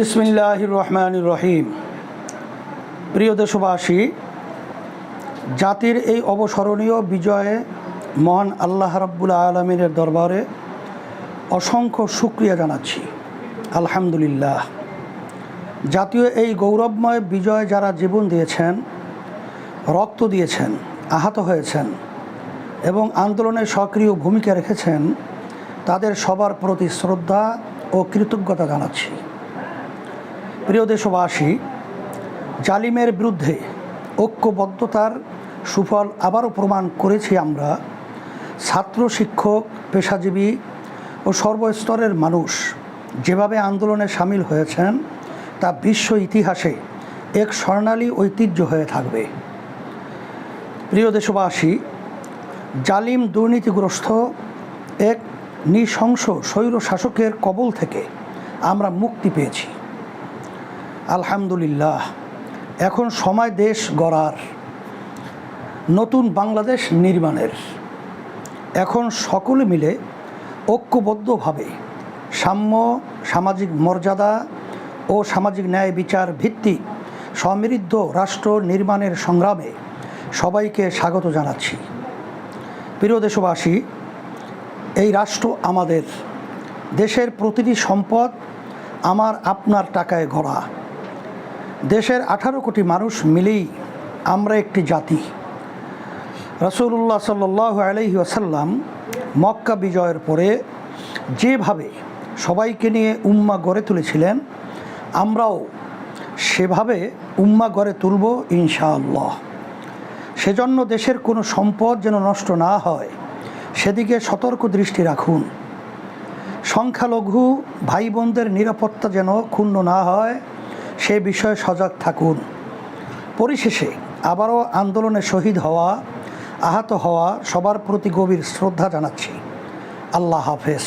বিসমিল্লাহ রহমান রহিম প্রিয় দেশবাসী, জাতির এই অবসরণীয় বিজয়ে মহান আল্লাহ রাব্বুল আলমিনের দরবারে অসংখ্য শুক্রিয়া জানাচ্ছি। আলহামদুলিল্লাহ। জাতীয় এই গৌরবময় বিজয়ে যারা জীবন দিয়েছেন, রক্ত দিয়েছেন, আহত হয়েছেন এবং আন্দোলনে সক্রিয় ভূমিকা রেখেছেন, তাদের সবার প্রতি শ্রদ্ধা ও কৃতজ্ঞতা জানাচ্ছি। প্রিয় দেশবাসী, জালিমের বিরুদ্ধে ঐক্যবদ্ধতার সুফল আবারও প্রমাণ করেছি আমরা। ছাত্র, শিক্ষক, পেশাজীবী ও সর্বস্তরের মানুষ যেভাবে আন্দোলনে সামিল হয়েছেন, তা বিশ্ব ইতিহাসে এক স্বর্ণালী ঐতিহ্য হয়ে থাকবে। প্রিয় দেশবাসী, জালিম দুর্নীতিগ্রস্ত এক নৃশংস স্বৈর শাসকের কবল থেকে আমরা মুক্তি পেয়েছি। আলহামদুলিল্লাহ, এখন সময় দেশ গড়ার, নতুন বাংলাদেশ নির্মাণের। এখন সকলে মিলে ঐক্যবদ্ধভাবে সাম্য, সামাজিক মর্যাদা ও সামাজিক ন্যায় বিচার ভিত্তিক সমৃদ্ধ রাষ্ট্র নির্মাণের সংগ্রামে সবাইকে স্বাগত জানাচ্ছি। প্রিয় দেশবাসী, এই রাষ্ট্র আমাদের দেশের প্রতিটি সম্পদ আমার আপনার টাকায় গড়া। দেশের আঠারো কোটি মানুষ মিলেই আমরা একটি জাতি। রসুল্লাহ সাল্লাহ আলহি আসাল্লাম মক্কা বিজয়ের পরে যেভাবে সবাইকে নিয়ে উম্মা গড়ে তুলেছিলেন, আমরাও সেভাবে উম্মা গড়ে তুলব ইনশাআল্লাহ। সেজন্য দেশের কোনো সম্পদ যেন নষ্ট না হয়, সেদিকে সতর্ক দৃষ্টি রাখুন। সংখ্যালঘু ভাই বোনদের নিরাপত্তা যেন ক্ষুণ্ণ না হয় সে বিষয়ে সজাগ থাকুন। পরিশেষে আবারও আন্দোলনে শহীদ হওয়া, আহত হওয়া সবার প্রতি গভীর শ্রদ্ধা জানাচ্ছি। আল্লাহ হাফেজ।